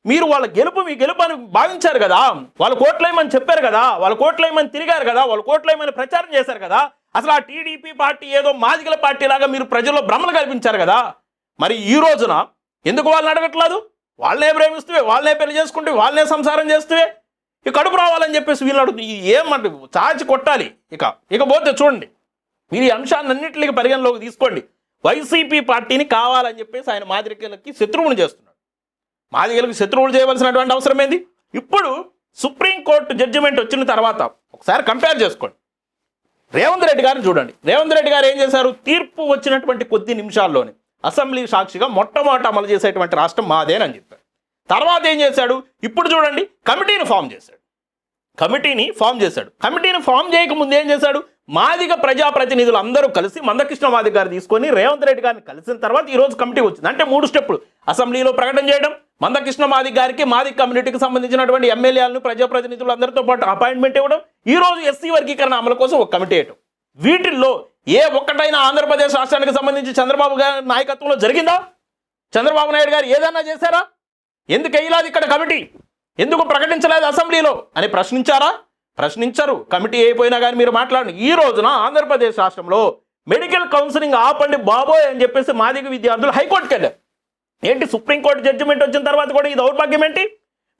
మీరు వాళ్ళ గెలుపు మీ గెలుపు అని భావించారు కదా? వాళ్ళు కోట్లేమని చెప్పారు కదా? వాళ్ళ కోట్లేమని తిరిగారు కదా? వాళ్ళు కోట్లేమని ప్రచారం చేశారు కదా? అసలు ఆ టీడీపీ పార్టీ ఏదో మాదిగల పార్టీ లాగా మీరు ప్రజల్లో భ్రమలు కల్పించారు కదా? మరి ఈ రోజున ఎందుకు వాళ్ళని అడగట్లేదు? వాళ్ళనే ప్రేమిస్తే వాళ్ళనే పెళ్ళి చేసుకుంటే వాళ్ళనే సంసారం చేస్తే ఇక కడుపు రావాలని చెప్పేసి వీళ్ళు అడుగుతుంది ఏమంట చాచి కొట్టాలి. ఇక ఇక పోతే చూడండి. మీరు ఈ అంశాలన్నింటికి పరిగణలోకి తీసుకోండి. వైసీపీ పార్టీని కావాలని చెప్పేసి ఆయన మాదిరికలకి శత్రువుని చేస్తున్నాడు. మాదిగలకు శత్రువులు చేయవలసినటువంటి అవసరం ఏంది? ఇప్పుడు సుప్రీంకోర్టు జడ్జిమెంట్ వచ్చిన తర్వాత ఒకసారి కంపేర్ చేసుకోండి. రేవంత్ రెడ్డి గారిని చూడండి. రేవంత్ రెడ్డి గారు ఏం చేశారు? తీర్పు వచ్చినటువంటి కొద్ది నిమిషాల్లోనే అసెంబ్లీ సాక్షిగా మొట్టమొదట అమలు చేసేటువంటి రాష్ట్రం మాదేనని చెప్పారు. తర్వాత ఏం చేశాడు? ఇప్పుడు చూడండి కమిటీని ఫామ్ చేశాడు. కమిటీని ఫామ్ చేశాడు. కమిటీని ఫామ్ చేయకముందు ఏం చేశాడు? మాదిగ ప్రజాప్రతినిధులు అందరూ కలిసి మందకృష్ణ మాదిగ గారు తీసుకొని రేవంత్ రెడ్డి గారిని కలిసిన తర్వాత ఈ రోజు కమిటీ వచ్చింది. అంటే మూడు స్టెప్పులు. అసెంబ్లీలో ప్రకటన చేయడం మందకృష్ణ మాదిగ గారికి మాది కమ్యూనిటీకి సంబంధించినటువంటి ఎమ్మెల్యేలను ప్రజాప్రతినిధులు అందరితో పాటు అపాయింట్మెంట్ ఇవ్వడం ఈరోజు ఎస్సీ వర్గీకరణ అమలు కోసం ఒక కమిటీ వేయటం. వీటిల్లో ఏ ఒక్కటైనా ఆంధ్రప్రదేశ్ రాష్ట్రానికి సంబంధించి చంద్రబాబు గారి నాయకత్వంలో జరిగిందా? చంద్రబాబు నాయుడు గారు ఏదన్నా చేశారా? ఎందుకు వేయలేదు ఇక్కడ కమిటీ? ఎందుకు ప్రకటించలేదు అసెంబ్లీలో? అని ప్రశ్నించారా? ప్రశ్నించరు. కమిటీ అయిపోయినా కానీ మీరు మాట్లాడండి. ఈ రోజున ఆంధ్రప్రదేశ్ రాష్ట్రంలో మెడికల్ కౌన్సిలింగ్ ఆపండి బాబోయ్ అని చెప్పేసి మాదిగ విద్యార్థులు హైకోర్టుకి వెళ్ళారు ఏంటి సుప్రీంకోర్టు జడ్జిమెంట్ వచ్చిన తర్వాత కూడా ఈ దౌర్భాగ్యం ఏంటి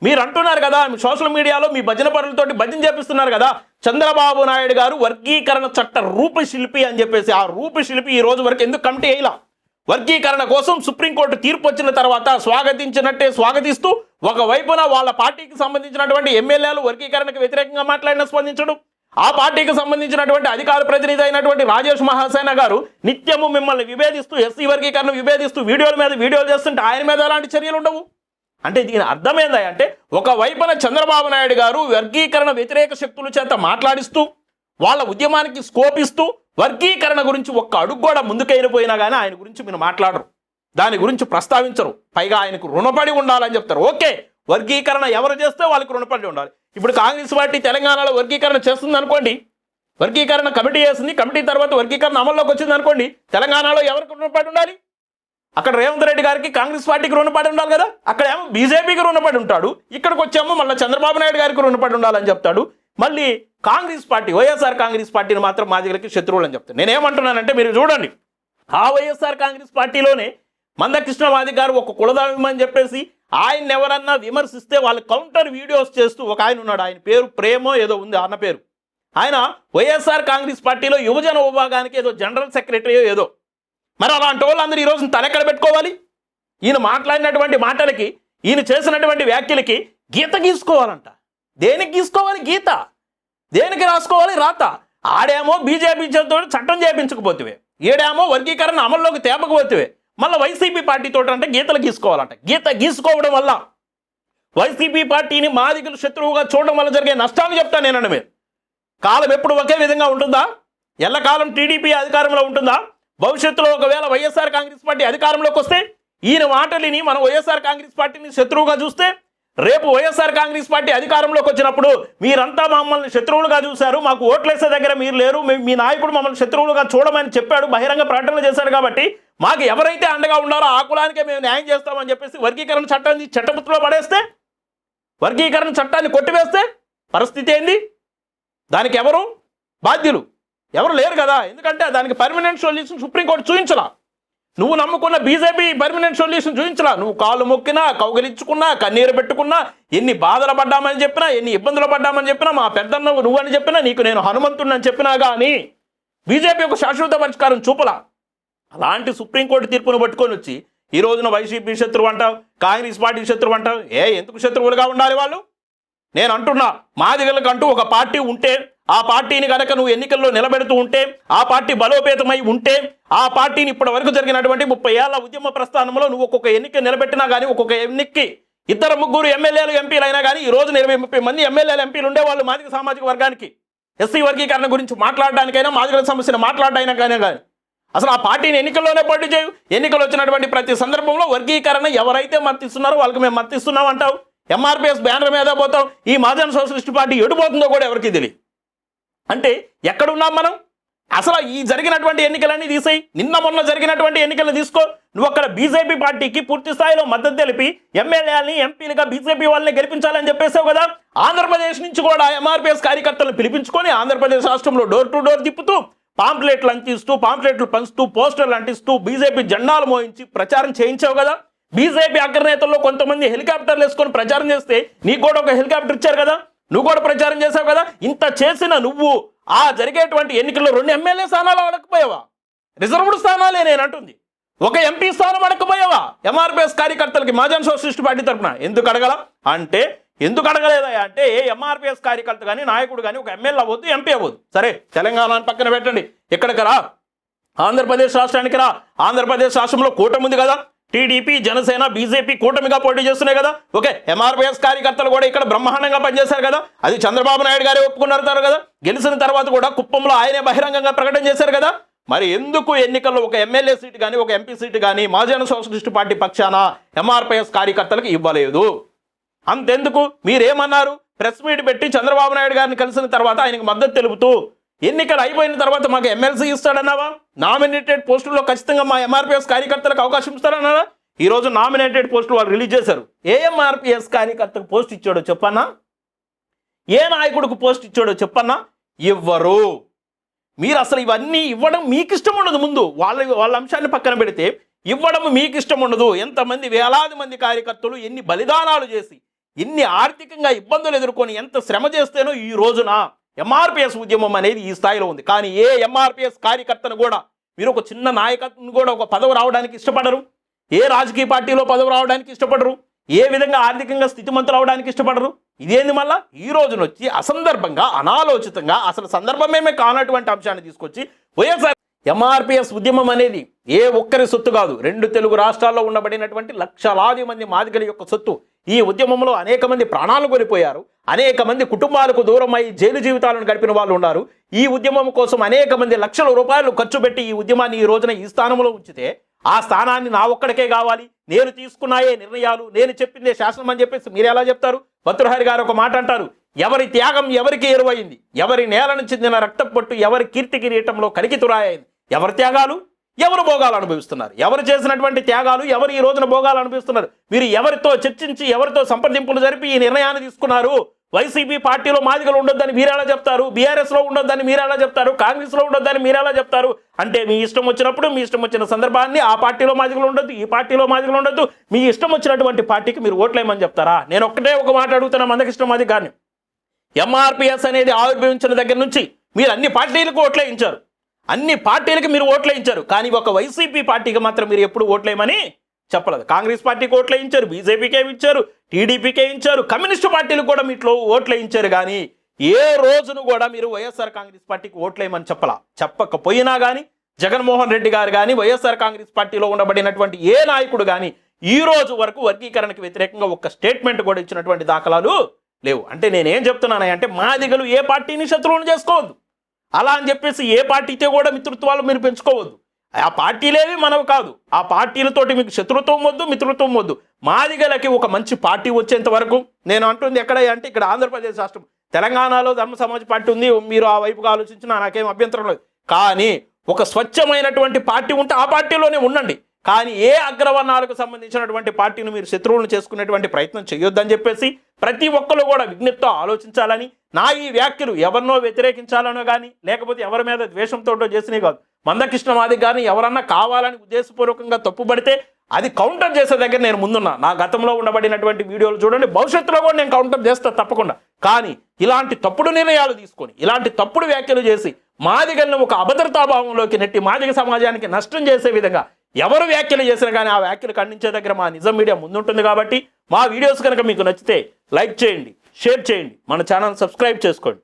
మీరు అంటున్నారు కదా మీ సోషల్ మీడియాలో మీ భజన పరులతోటి భజన చేపిస్తున్నారు కదా చంద్రబాబు నాయుడు గారు వర్గీకరణ చట్ట రూపశిల్పి అని చెప్పేసి ఆ రూపశిల్పి ఈ రోజు వరకు ఎందుకు కమిటీ అయ్యలా వర్గీకరణ కోసం సుప్రీంకోర్టు తీర్పు వచ్చిన తర్వాత స్వాగతించినట్టే స్వాగతిస్తూ ఒకవైపున వాళ్ళ పార్టీకి సంబంధించినటువంటి ఎమ్మెల్యేలు వర్గీకరణకు వ్యతిరేకంగా మాట్లాడిన స్పందించడం. ఆ పార్టీకి సంబంధించినటువంటి అధికార ప్రతినిధి అయినటువంటి రాజేష్ మహాసేన గారు నిత్యము మిమ్మల్ని విభేదిస్తూ ఎస్సీ వర్గీకరణ విభేదిస్తూ వీడియోల మీద వీడియోలు చేస్తుంటే ఆయన మీద ఎలాంటి చర్యలు ఉండవు. అంటే దీని అర్థమైందా అంటే ఒక వైపున చంద్రబాబు నాయుడు గారు వర్గీకరణ వ్యతిరేక శక్తుల చేత మాట్లాడిస్తూ వాళ్ళ ఉద్యమానికి స్కోప్ ఇస్తూ వర్గీకరణ గురించి ఒక్క అడుగు కూడా ముందుకెళ్ళిపోయినా కానీ ఆయన గురించి మీరు మాట్లాడరు. దాని గురించి ప్రస్తావించరు. పైగా ఆయనకు రుణపడి ఉండాలని చెప్తారు. ఓకే వర్గీకరణ ఎవరు చేస్తే వాళ్ళకి రుణపడి ఉండాలి. ఇప్పుడు కాంగ్రెస్ పార్టీ తెలంగాణలో వర్గీకరణ చేస్తుంది అనుకోండి వర్గీకరణ కమిటీ చేసింది కమిటీ తర్వాత వర్గీకరణ అమల్లోకి వచ్చింది అనుకోండి తెలంగాణలో ఎవరికి రుణపడి ఉండాలి? అక్కడ రేవంత్ రెడ్డి గారికి కాంగ్రెస్ పార్టీకి రుణపడి ఉండాలి కదా? అక్కడ ఏమో బీజేపీకి రుణపడి ఉంటాడు. ఇక్కడికి వచ్చేమో మళ్ళీ చంద్రబాబు నాయుడు గారికి రుణపడి ఉండాలని చెప్తాడు. మళ్ళీ కాంగ్రెస్ పార్టీ వైఎస్ఆర్ కాంగ్రెస్ పార్టీని మాత్రం మాదిగలకి శత్రువులు అని చెప్తాను నేనేమంటున్నానంటే మీరు చూడండి. ఆ వైఎస్ఆర్ కాంగ్రెస్ పార్టీలోనే మందకృష్ణ మాది గారు ఒక కులదామని చెప్పేసి ఆయన ఎవరన్నా విమర్శిస్తే వాళ్ళు కౌంటర్ వీడియోస్ చేస్తూ ఒక ఆయన ఉన్నాడు. ఆయన పేరు ప్రేమో ఏదో ఉంది అన్న పేరు. ఆయన వైఎస్ఆర్ కాంగ్రెస్ పార్టీలో యువజన విభాగానికి ఏదో జనరల్ సెక్రటరీ ఏదో. మరి అలాంటి వాళ్ళందరూ ఈరోజు తలెక్కడ పెట్టుకోవాలి? ఈయన మాట్లాడినటువంటి మాటలకి ఈయన చేసినటువంటి వ్యాఖ్యలకి గీత గీసుకోవాలంట. దేనికి గీసుకోవాలి గీత? దేనికి రాసుకోవాలి రాత? ఆడేమో బీజేపీ చేతితో చట్టం చేయించకపోతే ఈడేమో వర్గీకరణ అమల్లోకి తేపకపోతే మళ్ళీ వైసీపీ పార్టీతో అంటే గీతలు గీసుకోవాలంట. గీత గీసుకోవడం వల్ల వైసీపీ పార్టీని మాదిగలు శత్రువుగా చూడడం వల్ల జరిగే నష్టాలు చెప్తాను నేనండి మీరు. కాలం ఎప్పుడు ఒకే విధంగా ఉంటుందా? ఎల్లకాలం టీడీపీ అధికారంలో ఉంటుందా? భవిష్యత్తులో ఒకవేళ వైఎస్ఆర్ కాంగ్రెస్ పార్టీ అధికారంలోకి వస్తే ఈయన మాటలిని మనం వైఎస్ఆర్ కాంగ్రెస్ పార్టీని శత్రువుగా చూస్తే రేపు వైఎస్ఆర్ కాంగ్రెస్ పార్టీ అధికారంలోకి వచ్చినప్పుడు మీరంతా మమ్మల్ని శత్రువులుగా చూశారు. మాకు ఓట్లేసే దగ్గర మీరు లేరు. మీ- మీ నాయకుడు మమ్మల్ని శత్రువులుగా చూడమని చెప్పాడు. బహిరంగ ప్రకటనలు చేశాడు కాబట్టి మాకు ఎవరైతే అండగా ఉన్నారో ఆ కులానికే మేము న్యాయం చేస్తామని చెప్పేసి వర్గీకరణ చట్టాన్ని చట్టపుత్రలో పడేస్తే వర్గీకరణ చట్టాన్ని కొట్టివేస్తే పరిస్థితి ఏంది? దానికి ఎవరు బాధ్యులు? ఎవరు లేరు కదా? ఎందుకంటే దానికి పర్మనెంట్ సొల్యూషన్ సుప్రీంకోర్టు చూపించలా నువ్వు నమ్ముకున్న బీజేపీ పర్మనెంట్ సొల్యూషన్ చూపించలా నువ్వు కాళ్ళు మొక్కినా కౌగిలించుకున్నా కన్నీరు పెట్టుకున్నా ఎన్ని బాధలు పడ్డామని చెప్పినా ఎన్ని ఇబ్బందులు పడ్డామని చెప్పినా మా పెద్దన్న నువ్వని చెప్పినా నీకు నేను హనుమంతుడిని చెప్పినా కానీ బీజేపీ ఒక శాశ్వత పరిష్కారం చూపలా. అలాంటి సుప్రీంకోర్టు తీర్పును పట్టుకొని వచ్చి ఈ రోజున వైసీపీ శత్రువు అంటావు కాంగ్రెస్ పార్టీ శత్రువు అంటావు ఏ ఎందుకు శత్రువులుగా ఉండాలి వాళ్ళు? నేను అంటున్నా మాదిగలకంటూ ఒక పార్టీ ఉంటే ఆ పార్టీని కనుక నువ్వు ఎన్నికల్లో నిలబెడుతూ ఉంటే ఆ పార్టీ బలోపేతమై ఉంటే ఆ పార్టీని ఇప్పటి వరకు జరిగినటువంటి ముప్పై ఏళ్ళ ఉద్యమ ప్రస్థానంలో నువ్వు ఒక్కొక్క ఎన్నిక నిలబెట్టినా కానీ ఒక్కొక్క ఎన్నికకి ఇద్దరు ముగ్గురు ఎమ్మెల్యేలు ఎంపీలు అయినా కానీ ఈ రోజున ఇరవై ముప్పై మంది ఎమ్మెల్యేలు ఎంపీలు ఉండేవాళ్ళు మాదిక సామాజిక వర్గానికి. ఎస్సీ వర్గీకరణ గురించి మాట్లాడడానికైనా మాదిక సమస్యను మాట్లాడడానికైనా కానీ అసలు ఆ పార్టీని ఎన్నికల్లోనే పోటీ చేయు. ఎన్నికలు వచ్చినటువంటి ప్రతి సందర్భంలో వర్గీకరణ ఎవరైతే మర్తిస్తున్నారో వాళ్ళకి మేము మర్తిస్తున్నాం అంటావు ఎంఆర్పిఎస్ బ్యానర్ మీద పోతాం ఈ మాజన్ సోషలిస్ట్ పార్టీ ఎడిపోతుందో కూడా ఎవరికి తెలియదు. అంటే ఎక్కడున్నాం మనం? అసలు ఈ జరిగినటువంటి ఎన్నికలన్నీ తీసేయి. నిన్న మొన్న జరిగినటువంటి ఎన్నికలు తీసుకో. నువ్వు అక్కడ బీజేపీ పార్టీకి పూర్తి స్థాయిలో మద్దతు తెలిపి ఎమ్మెల్యేలని ఎంపీలుగా బీజేపీ వాళ్ళని గెలిపించాలని చెప్పేసావు కదా? ఆంధ్రప్రదేశ్ నుంచి కూడా ఎంఆర్పిఎస్ కార్యకర్తలను పిలిపించుకొని ఆంధ్రప్రదేశ్ రాష్ట్రంలో డోర్ టు డోర్ తిప్పుతూ పాంప్లెట్లు అంటిస్తూ పాంప్లెట్లు పంచుతూ పోస్టర్లు అంటిస్తూ బీజేపీ జెండాలు మోయించి ప్రచారం చేయించావు కదా? బీజేపీ అగ్రనేతల్లో కొంతమంది హెలికాప్టర్లు వేసుకొని ప్రచారం చేస్తే నీకు కూడా ఒక హెలికాప్టర్ ఇచ్చారు కదా? నువ్వు కూడా ప్రచారం చేసావు కదా? ఇంత చేసిన నువ్వు ఆ జరిగేటువంటి ఎన్నికల్లో రెండు ఎమ్మెల్యే స్థానాలు అడగకపోయావా? రిజర్వ్డ్ స్థానాలే నేను అంటుంది. ఒక ఎంపీ స్థానం అడగకపోయావా? ఎంఆర్పిఎస్ కార్యకర్తలకి మాజన్ సోషలిస్ట్ పార్టీ తరఫున ఎందుకు అడగల? అంటే ఎందుకు అడగలేదా? అంటే ఏ ఎంఆర్పిఎస్ కార్యకర్త కానీ నాయకుడు కానీ ఒక ఎమ్మెల్యే అవ్వద్దు ఎంపీ అవ్వద్దు. సరే తెలంగాణ పక్కన పెట్టండి. ఎక్కడికి రా? ఆంధ్రప్రదేశ్ రాష్ట్రానికి రా. ఆంధ్రప్రదేశ్ రాష్ట్రంలో కూటమి ఉంది కదా. టీడీపీ జనసేన బీజేపీ కూటమిగా పోటీ చేస్తున్నాయి కదా. ఓకే ఎంఆర్పీఎస్ కార్యకర్తలు కూడా ఇక్కడ బ్రహ్మాండంగా పనిచేశారు కదా. అది చంద్రబాబు నాయుడు గారే ఒప్పుకున్నారు కదా. గెలిచిన తర్వాత కూడా కుప్పంలో ఆయనే బహిరంగంగా ప్రకటన చేశారు కదా. మరి ఎందుకు ఎన్నికల్లో ఒక ఎమ్మెల్యే సీటు కానీ ఒక ఎంపీ సీటు కానీ మహాజన సోషలిస్ట్ పార్టీ పక్షాన ఎంఆర్పీఎస్ కార్యకర్తలకు ఇవ్వలేదు? అంతెందుకు? మీరేమన్నారు? ప్రెస్ మీట్ పెట్టి చంద్రబాబు నాయుడు గారిని కలిసిన తర్వాత ఆయనకు మద్దతు తెలుపుతూ ఎన్నికలు అయిపోయిన తర్వాత మాకు ఎమ్మెల్సీ ఇస్తాడన్నావా? నామినేటెడ్ పోస్టుల్లో ఖచ్చితంగా మా ఎంఆర్పిఎస్ కార్యకర్తలకు అవకాశం ఇస్తారన్నారా ఈ రోజు నామినేటెడ్ పోస్టులు వాళ్ళు రిలీజ్ చేశారు. ఏ ఎంఆర్పిఎస్ కార్యకర్తకు పోస్ట్ ఇచ్చాడో చెప్పన్నా? ఏ నాయకుడికి పోస్ట్ ఇచ్చాడో చెప్పన్నా? ఇవ్వరు. మీరు అసలు ఇవన్నీ ఇవ్వడం మీకు ఇష్టం ఉండదు ముందు. వాళ్ళ వాళ్ళ అంశాన్ని పక్కన పెడితే ఇవ్వడం మీకు ఇష్టం ఉండదు. ఎంతమంది వేలాది మంది కార్యకర్తలు ఎన్ని బలిదానాలు చేసి ఎన్ని ఆర్థికంగా ఇబ్బందులు ఎదుర్కొని ఎంత శ్రమ చేస్తేనో ఈ రోజున ఎంఆర్పిఎస్ ఉద్యమం అనేది ఈ స్థాయిలో ఉంది. కానీ ఏ ఎంఆర్పిఎస్ కార్యకర్తను కూడా మీరు ఒక చిన్న నాయకత్వం కూడా ఒక పదవి రావడానికి ఇష్టపడరు. ఏ రాజకీయ పార్టీలో పదవి రావడానికి ఇష్టపడరు. ఏ విధంగా ఆర్థికంగా స్థితిమంతులు అవడానికి ఇష్టపడరు. ఇదేంది మళ్ళా? ఈ రోజున వచ్చి అసందర్భంగా అనాలోచితంగా అసలు సందర్భమేమే కానటువంటి అంశాన్ని తీసుకొచ్చి వైఎస్ఆర్ ఎంఆర్పిఎస్ ఉద్యమం అనేది ఏ ఒక్కరి సొత్తు కాదు. రెండు తెలుగు రాష్ట్రాల్లో ఉండబడినటువంటి లక్షలాది మంది మాదిగల యొక్క సొత్తు. ఈ ఉద్యమంలో అనేక మంది ప్రాణాలు కోల్పోయారు. అనేక మంది కుటుంబాలకు దూరమై జైలు జీవితాలను గడిపిన వాళ్ళు ఉన్నారు. ఈ ఉద్యమం కోసం అనేక మంది లక్షల రూపాయలు ఖర్చు పెట్టి ఈ ఉద్యమాన్ని ఈ రోజున ఈ స్థానంలో ఉంచితే ఆ స్థానాన్ని నా ఒక్కడికే కావాలి. నేను తీసుకున్నాయే నిర్ణయాలు. నేను చెప్పిందే శాసనం అని చెప్పేసి మీరు ఎలా చెప్తారు? భద్రహరి గారు ఒక మాట అంటారు. ఎవరి త్యాగం ఎవరికి ఎరువైంది? ఎవరి నేలను చెందిన రక్తపొట్టు ఎవరి కీర్తి కిరీటంలో కనికితురాయింది ఎవరి త్యాగాలు? ఎవరు భోగాలు అనుభవిస్తున్నారు? ఎవరు చేసినటువంటి త్యాగాలు? ఎవరు ఈ రోజున భోగాలు అనుభవిస్తున్నారు? మీరు ఎవరితో చర్చించి ఎవరితో సంప్రదింపులు జరిపి ఈ నిర్ణయాన్ని తీసుకున్నారు? వైసీపీ పార్టీలో మాదిగలు ఉండొద్దని మీరెలా చెప్తారు? బీఆర్ఎస్లో ఉండొద్దని ఎలా చెప్తారు? కాంగ్రెస్లో ఉండొద్దని ఎలా చెప్తారు? అంటే మీ ఇష్టం వచ్చినప్పుడు మీ ఇష్టం వచ్చిన సందర్భాన్ని ఆ పార్టీలో మాదిగలు ఉండొద్దు ఈ పార్టీలో మాదిగలు ఉండొద్దు. మీ ఇష్టం వచ్చినటువంటి పార్టీకి మీరు ఓట్లేయమని చెప్తారా? నేను ఒక్కటే ఒక మాట అడుగుతున్నా మందకిష్టం అది కానీ ఎంఆర్పిఎస్ అనేది ఆవిర్భవించిన దగ్గర నుంచి మీరు అన్ని పార్టీలకు ఓట్లేయించారు. అన్ని పార్టీలకి మీరు ఓట్లేయించారు కానీ ఒక వైసీపీ పార్టీకి మాత్రం మీరు ఎప్పుడు ఓట్లేయమని చెప్పలేదు. కాంగ్రెస్ పార్టీకి ఓట్లేయించారు బీజేపీకే ఇచ్చారు టీడీపీకే ఇచ్చారు కమ్యూనిస్టు పార్టీలకు కూడా మీట్లో ఓట్లేయించారు కానీ ఏ రోజును కూడా మీరు వైఎస్ఆర్ కాంగ్రెస్ పార్టీకి ఓట్లేయమని చెప్పలా. చెప్పకపోయినా కానీ జగన్మోహన్ రెడ్డి గారు కానీ వైఎస్ఆర్ కాంగ్రెస్ పార్టీలో ఉండబడినటువంటి ఏ నాయకుడు కానీ ఈ రోజు వరకు వర్గీకరణకు వ్యతిరేకంగా ఒక స్టేట్మెంట్ కూడా ఇచ్చినటువంటి దాఖలాలు లేవు. అంటే నేనేం చెప్తున్నానంటే మాదిగలు ఏ పార్టీని శత్రువులు చేసుకోవద్దు. అలా అని చెప్పేసి ఏ పార్టీతో కూడా మిత్రత్వాలు మీరు పెంచుకోవద్దు. ఆ పార్టీలేవి మనవి కాదు. ఆ పార్టీలతోటి మీకు శత్రుత్వం వద్దు మిత్రత్వం వద్దు. మాదిగలకి ఒక మంచి పార్టీ వచ్చేంత వరకు నేను అంటుంది ఎక్కడ అంటే ఇక్కడ ఆంధ్రప్రదేశ్ రాష్ట్రం. తెలంగాణలో ధర్మ సమాజ్ పార్టీ ఉంది మీరు ఆ వైపుగా ఆలోచించినా నాకేం అభ్యంతరం లేదు. కానీ ఒక స్వచ్ఛమైనటువంటి పార్టీ ఉంటే ఆ పార్టీలోనే ఉండండి. కానీ ఏ అగ్రవర్ణాలకు సంబంధించినటువంటి పార్టీని మీరు శత్రువులను చేసుకునేటువంటి ప్రయత్నం చేయొద్దని చెప్పేసి ప్రతి ఒక్కరు కూడా విజ్ఞప్తితో ఆలోచించాలని నా ఈ వ్యాఖ్యలు ఎవరినో వ్యతిరేకించాలనో కానీ లేకపోతే ఎవరి మీద ద్వేషంతో చేసినవి కాదు. మందకృష్ణ మాది కానీ ఎవరన్నా కావాలని ఉద్దేశపూర్వకంగా తప్పుపడితే అది కౌంటర్ చేసే దగ్గర నేను ముందున్నా. నా గతంలో ఉండబడినటువంటి వీడియోలు చూడండి భవిష్యత్తులో కూడా నేను కౌంటర్ చేస్తా తప్పకుండా. కానీ ఇలాంటి తప్పుడు నిర్ణయాలు తీసుకొని ఇలాంటి తప్పుడు వ్యాఖ్యలు చేసి మాదిగలను ఒక అభద్రతాభావంలోకి నెట్టి మాదిగ సమాజానికి నష్టం చేసే విధంగా ఎవరు వ్యాఖ్యలు చేసినా కానీ ఆ వ్యాఖ్యలు ఖండించే దగ్గర మా నిజం మీడియా ముందుంటుంది కాబట్టి మా వీడియోస్ కనుక మీకు నచ్చితే లైక్ చేయండి షేర్ చేయండి. మన ఛానల్ సబ్స్క్రైబ్ చేసుకోండి.